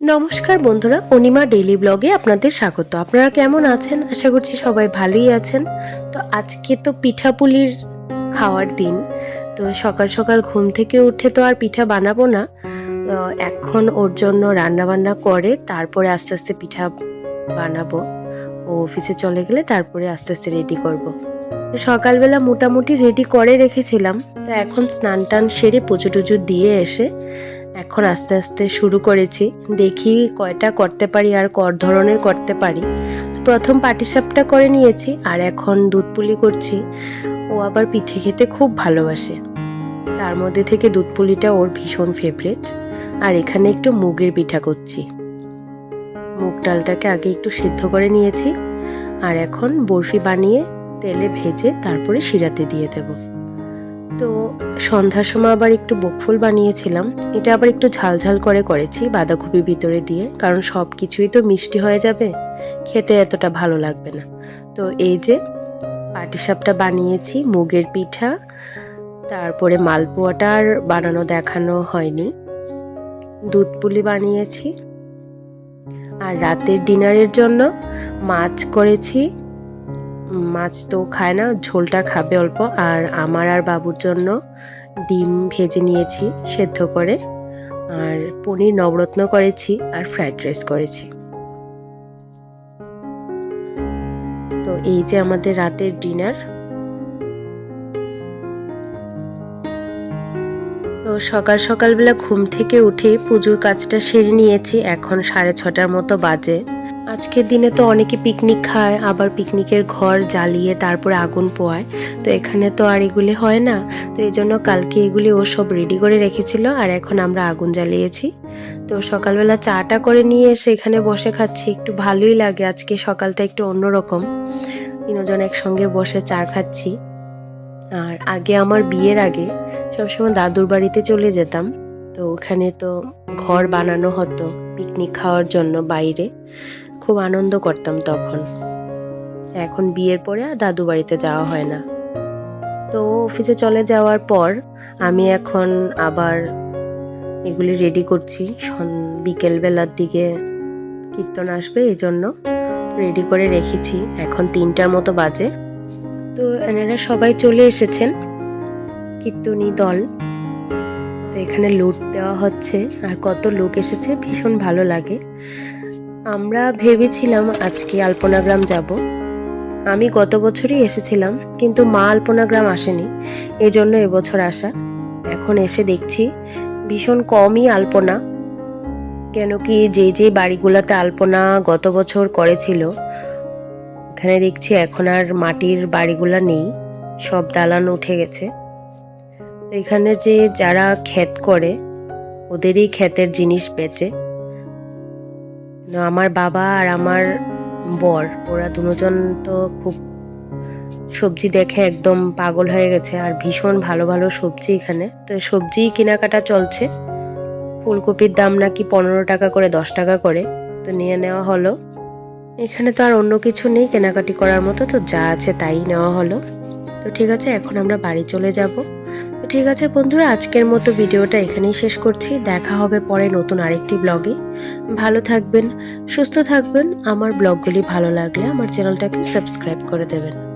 নমস্কার বন্ধুরা, অনিমা ডেইলি ব্লগে আপনাদের স্বাগত। আপনারা কেমন আছেন? আশা করছি সবাই ভালোই আছেন। তো আজকে তো পিঠাপুলির খাওয়ার দিন। তো সকাল সকাল ঘুম থেকে উঠে তো আর পিঠা বানাবো না। এখন ওর জন্য রান্না বান্না করে, তারপরে আস্তে আস্তে পিঠা বানাবো। ও অফিসে চলে গেলে তারপরে আস্তে আস্তে রেডি করব। সকালবেলা মোটামুটি রেডি করে রেখেছিলাম। তো এখন স্নান টান সেরে পুজো টুজো দিয়ে এসে এখন আস্তে আস্তে শুরু করেছি। দেখি কয়টা করতে পারি আর কর ধরনের করতে পারি। প্রথম পাটিসাপটা করে নিয়েছি আর এখন দুধ পুলি করছি। ও আবার পিঠে খেতে খুব ভালোবাসে। তার মধ্যে থেকে দুধ পুলিটা ওর ভীষণ ফেভারেট আর এখানে একটু মুগের পিঠা করছি। মুগ ডালটাকে আগে একটু সিদ্ধ করে নিয়েছি। আর এখন বরফি বানিয়ে তেলে ভেজে তারপরে শিরাতে দিয়ে দেবো। তো সন্ধ্যার সময় আবার একটু বকফুল বানিয়েছিলাম। এটা আবার একটু ঝালঝাল করে করেছি বাঁধাকপি ভিতরে দিয়ে, কারণ সব কিছুই তো মিষ্টি হয়ে যাবে। খেতে এতটা ভালো লাগবে না। তো এই যে পাটিসাপটা বানিয়েছি, মুগের পিঠা, তারপরে মালপোয়াটা আর বানানো দেখানো হয়নি। দুধ পুলি বানিয়েছি। আর রাতের ডিনারের জন্য মাছ করেছি মাছ তো খায় না, ঝোলটা খাবে অল্প। আর আমার আর বাবুর জন্য ডিম ভেজে নিয়েছি সেদ্ধ করে। আর পনির নবরত্ন করেছি আর ফ্রাইড রাইস করেছি। তো এই যে আমাদের রাতের ডিনার। তো সকাল সকালবেলা ঘুম থেকে উঠে পুজোর কাজটা সেরে নিয়েছি। এখন সাড়ে ছটার মতো বাজে। আজকের দিনে তো অনেকে পিকনিক খায়, আবার পিকনিকের ঘর জ্বালিয়ে তারপরে আগুন পোয়ায়। তো এখানে তো আর এগুলি হয় না। তো এই জন্য কালকে এগুলি ও সব রেডি করে রেখেছিল, আর এখন আমরা আগুন জ্বালিয়েছি। তো সকালবেলা চাটা করে নিয়ে এসে এখানে বসে খাচ্ছি, একটু ভালোই লাগে, আজকে সকালটা একটু অন্যরকম। তিনজন একসঙ্গে বসে চা খাচ্ছি। আর আগে আমার বিয়ের আগে সবসময় দাদুর বাড়িতে চলে যেতাম। তো ওখানে তো ঘর বানানো হতো পিকনিক খাওয়ার জন্য বাইরে। খুব আনন্দ করতাম তখন। এখন বিয়ের পরে আর দাদু বাড়িতে যাওয়া হয় না। তো অফিসে চলে যাওয়ার পর আমি এখন আবার এগুলি রেডি করছি। বিকেলবেলার দিকে কীর্তন আসবে, এই জন্য রেডি করে রেখেছি। এখন তিনটার মতো বাজে। তো এনারা সবাই চলে এসেছেন, কীর্তনী দল। তো এখানে লুট দেওয়া হচ্ছে। আর কত লোক এসেছে, ভীষণ ভালো লাগে। আমরা ভেবেছিলাম আজকে আলপনা গ্রাম যাব। আমি গত বছরই এসেছিলাম, কিন্তু মা আলপনা গ্রাম আসেনি এই জন্য এবছর আসা। এখন এসে দেখছি ভীষণ কমই আলপনা। কেন কি যে যে বাড়িগুলোতে আলপনা গত বছর করেছিল, এখানে দেখছি এখন আর মাটির বাড়িগুলো নেই, সব দালান উঠে গেছে। এখানে যে যারা ক্ষেত করে, ওদেরই ক্ষেতের জিনিস বেচে। আমার বাবা আর আমার বর, ওরা দুজন তো খুব সবজি দেখে একদম পাগল হয়ে গেছে আর ভীষণ ভালো ভালো সবজি এখানে। তো সবজি কেনাকাটা চলছে। ফুলকপির দাম নাকি পনেরো টাকা করে, দশ টাকা করে। তো নিয়ে নেওয়া হলো। এখানে তো আর অন্য কিছু নেই, কেনাকাটি করার মতো। তো যা আছে তাই নেওয়া হলো। তো ঠিক আছে, এখন আমরা বাড়ি চলে যাব। ঠিক আছে বন্ধুরা, আজকের মতো ভিডিওটা এখানেই শেষ করছি। দেখা হবে পরে নতুন আরেকটি ব্লগে। ভালো থাকবেন, সুস্থ থাকবেন। আমার ব্লগগুলি ভালো লাগলে আমার চ্যানেলটাকে সাবস্ক্রাইব করে দেবেন।